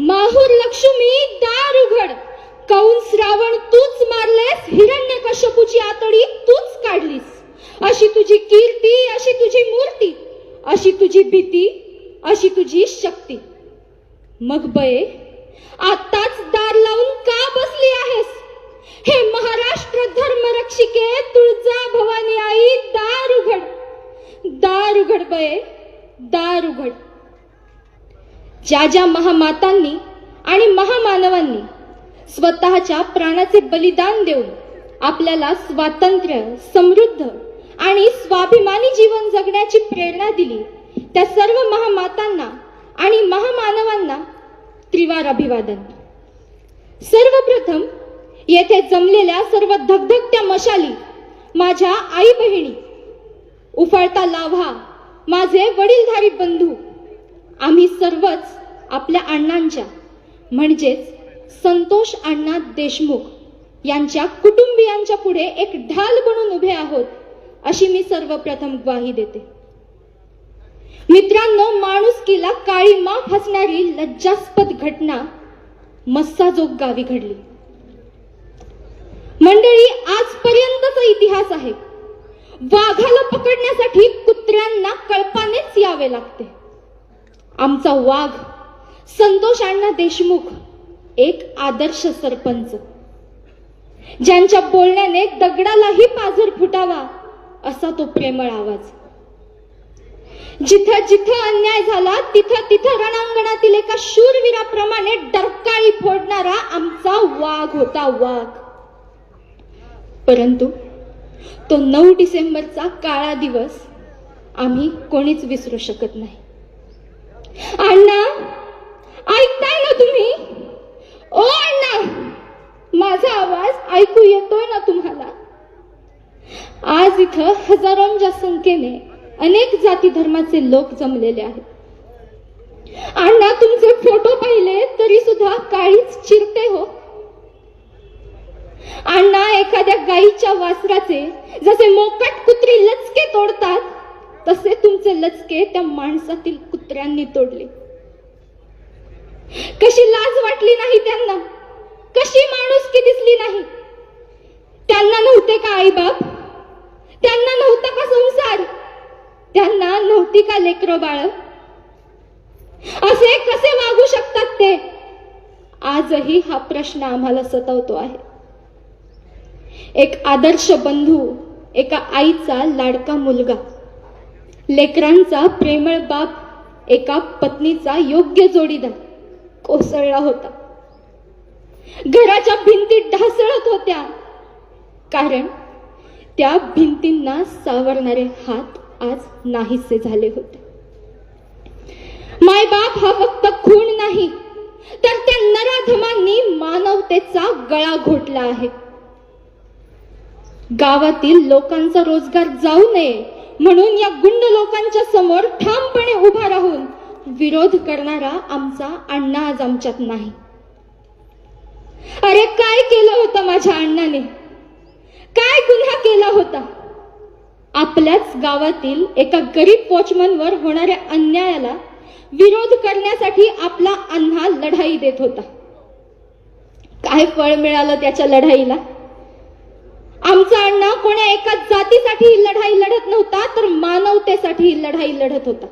माहूर लक्ष्मी दार उघड कौन श्रावण तूच मारलेस हिरण्य कश्यपूची आतडी तूच काढलीस. अशी तुझी कीर्ती अशी तुझी मूर्ती अशी तुझी भीती अशी तुझी शक्ती. मग बये आताच दार लावून का बसली आहेस? हे महाराष्ट्र धर्मरक्षिके तुळजा भवानी आई दार उघड दार उघड बये दार उघड ज्या ज्या महामातांनी आणि महामानवांनी स्वतःच्या प्राणाचे बलिदान देऊन आपल्याला स्वातंत्र्य समृद्ध आणि स्वाभिमानी जीवन जगण्याची प्रेरणा दिली त्या सर्व महामातांना आणि महामानवांना त्रिवार अभिवादन. सर्वप्रथम येथे जमलेल्या सर्व धगधगत्या मशाली माझ्या आई बहिणी उफाळता लाव्हा माझे वडीलधारी बंधू आम्ही सर्वच आपल्या अण्णांच्या म्हणजेच संतोष अण्णा देशमुख यांच्या कुटुंबियांच्या पुढे एक ढाल बनून उभे आहोत अशी मी सर्वप्रथम ग्वाही देते. मित्रांनो माणुसकीला काळी माफ हसणारी लज्जास्पद घटना मस्साजोग गावी घडली. मंडळी आजपर्यंतचा इतिहास आहे. वाघाला पकडण्यासाठी कुत्र्यांना कळपानेच यावे लागते. आमचा वाघ संतोष अण्णा देशमुख एक आदर्श सरपंच. ज्यांच्या बोलण्याने दगडालाही पाझर फुटावा असा तो प्रेमळ आवाज. जिथं जिथं अन्याय झाला तिथं तिथं रणांगणातील एका शूरवीराप्रमाणे डरकाळी फोडणारा आमचा वाघ होता वाघ. परंतु तो नऊ डिसेंबरचा काळा दिवस आम्ही कोणीच विसरू शकत नाही. अण्णा ऐकताय ना तुम्ही? ओ अण्णा माझा आवाज ऐकू येतोय ना तुम्हाला? आज इथं हजारोंच्या संख्येने अनेक जाती धर्माचे लोक जमलेले आहेत. अण्णा तुमचे फोटो पाहिले तरी सुद्धा काळीच चिरते हो. अण्णा एखाद्या गाईच्या वासराचे जसे मोकट कुत्री लचके तोडतात तसे तुमचे लचके त्या माणसातील कुत्र्यांनी तोडले. कशी लाज वाटली नाही त्यांना? कशी माणूस की दिसली नाही? त्यांना नव्हते का आईबाप? त्यांना नव्हता का संसार? त्यांना नव्हती का लेकर बाळ? असे कसे वागू शकतात ते? आजही हा प्रश्न आम्हाला सतावतो आहे. एक आदर्श बंधू एका आईचा लाडका मुलगा. लेकरांचा प्रेमळ बाप एका पत्नीचा योग्य जोडीदार कोसळला होता. घराच्या भिंती ढासळत होत्या. कारण त्या भिंतींना सावरणारे हात आज नाहीसे झाले होते. मायबाप हा फक्त खून नाही तर त्या नराधमांनी मानवतेचा गळा घोटला आहे. गावातील लोकांचा रोजगार जाऊ नये म्हणून या गुंड लोकांच्या समोर ठामपणे उभा राहून विरोध करणारा आमचा अण्णा आज आमच्यात नाही. अरे काय केलं होतं माझ्या अण्णाने? काय गुन्हा केला होता? आपल्याच गावातील एका गरीब वॉचमनवर होणाऱ्या अन्यायाला विरोध करण्यासाठी आपला अण्णा लढाई देत होता. काय फळ मिळालं त्याच्या लढाईला? आमचा अण्णा कोण्या एका जातीसाठी ही लढाई लढत नव्हता तर मानवतेसाठी ही लढाई लढत होता.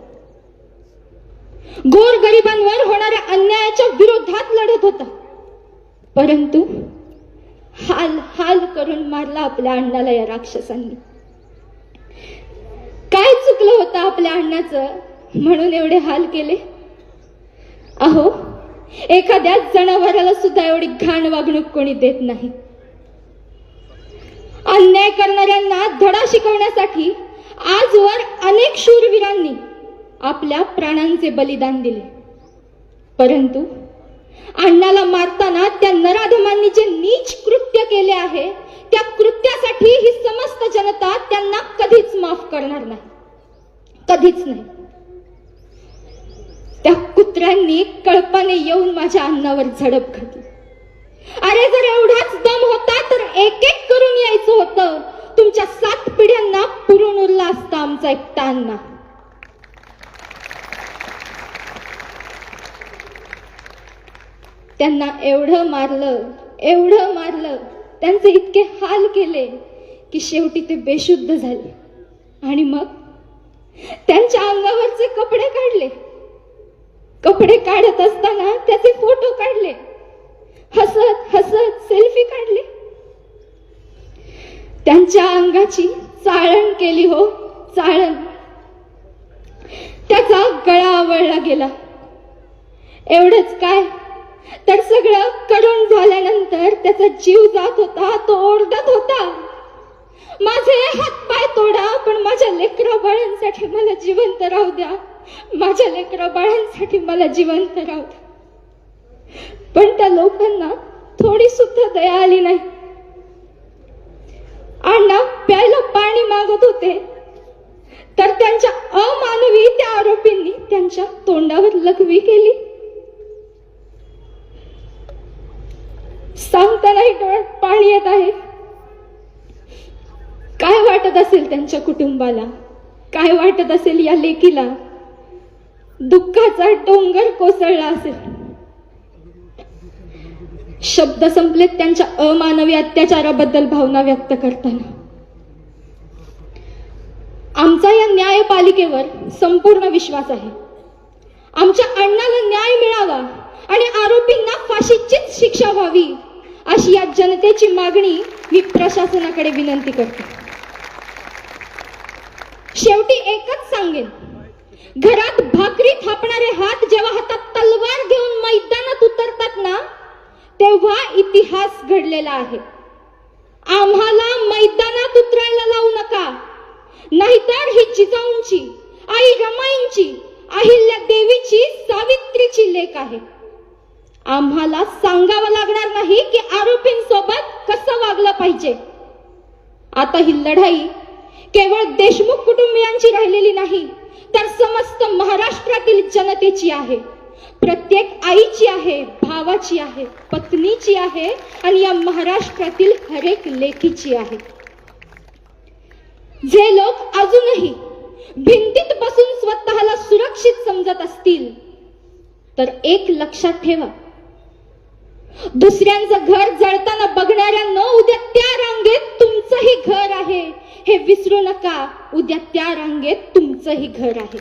गोर गरिबांवर होणाऱ्या अन्यायाच्या विरोधात लढत होता. परंतु हाल हाल करून मारला आपल्या अण्णाला या राक्षसांनी. काय चुकलं होतं आपल्या अण्णाचं? म्हणून एवढे हाल केले? अहो एखाद्या जनावराला सुद्धा एवढी घाण वागणूक कोणी देत नाही. अन्याय करणाऱ्यांना धडा शिकवण्यासाठी आजवर अनेक शूरवीरांनी आपल्या प्राणांचे बलिदान दिले. परंतु अण्णाला मारताना त्या नराधमांनी जे नीच कृत्य केले आहे त्या कृत्यासाठी ही समस्त जनता त्यांना कधीच माफ करणार नाही. कधीच नाही. त्या कुत्र्यांनी कळपाने येऊन माझ्या अन्नावर झडप घातली. अरे जर एवढाच दम होता तर एक एक करून यायचं होतं. तुमच्या सात पिढ्यांना पुरून उरला असता आमचा एकटा त्यांना एवढं मारलं एवढं मारलं त्यांचे इतके हाल केले की शेवटी ते बेशुद्ध झाले. आणि मग त्यांच्या अंगावरचे कपडे काढले. कपडे काढत असताना त्याचे फोटो काढले. हसत हसत सेल्फी काढली. त्यांच्या अंगाची चाळण केली हो चाळण. त्याचा गळा आवळला गेला. एवढंच काय? तर सगळं कडून झाल्यानंतर त्याचा जीव जात होता तो ओरडत होता. माझे हात पाय तोडा पण माझ्या लेकरा बाळांसाठी मला जिवंत राहू द्या. माझ्या लेकरा बाळांसाठी मला जिवंत राहू द्या. पण त्या लोकांना थोडी सुद्धा दया आली नाही. अण्णा प्यायला पाणी मागत होते. तर त्यांच्या अमानवी त्या आरोपींनी त्यांच्या तोंडावर लघवी केली. सांगतानाही डोळ्यात पाणी येत आहे. काय वाटत असेल त्यांच्या कुटुंबाला? काय वाटत असेल या लेकीला? दुःखाचा डोंगर कोसळला असेल. शब्द संपलेत त्यांच्या अमानवी अत्याचाराबद्दल भावना व्यक्त करताना. आमचा या न्यायपालिकेवर संपूर्ण विश्वास आहे. आमच्या अण्णाला न्याय मिळावा आणि आरोपींना फाशीचीच शिक्षा व्हावी अशी या जनतेची मागणी मी प्रशासनाकडे विनंती करते. शेवटी एकच सांगेन. घरात भाकरी थापणारे हात जेव्हा हातात तलवार घेऊन मैदानात उतरतात ना तेव्हा इतिहास घडलेला आहे. आम्हाला मैदानात उतरायला लावू नका. नाहीतर ही जिजाऊंची आई रमाईंची अहिल्या देवीची सावित्रीची लेख आहे. आम्हाला सांगावं लागणार नाही की आरोपींसोबत कसं वागलं पाहिजे. आता ही लढाई केवळ देशमुख कुटुंबियांची राहिलेली नाही तर समस्त महाराष्ट्रातील जनतेची आहे. प्रत्येक आईची आहे भावाची आहे पत्नीची आहे आणि या महाराष्ट्रातील हरेक लेखीची आहे. जे लोक अजूनही भिंतीत बसून स्वतःला सुरक्षित समजत असतील तर एक लक्षात ठेवा. दुसऱ्यांचं घर जळताना बघणाऱ्या न उद्या त्या रांगेत तुमचंही घर आहे. हे विसरू नका उद्या त्या रांगेत तुमचंही घर आहे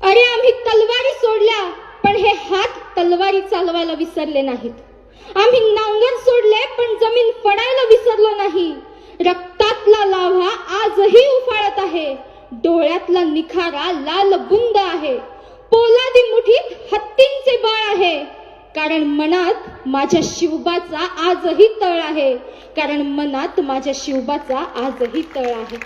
अरे आम्ही तलवारी सोडल्या पण हे हात तलवारी चालवायला विसरले नाहीत. आम्ही नांगर सोडले पण जमीन पडायला विसरलो नाही. रक्तातला लाव्हा आजही उफाळत आहे. डोळ्यातला निखारा लाल बुंद आहे. पोलादी मुठीत हत्तींचे बळ आहे. कारण मनात माझ्या शिवबाचा आजही तळ आहे. कारण मनात माझ्या शिवबाचा आजही तळ आहे.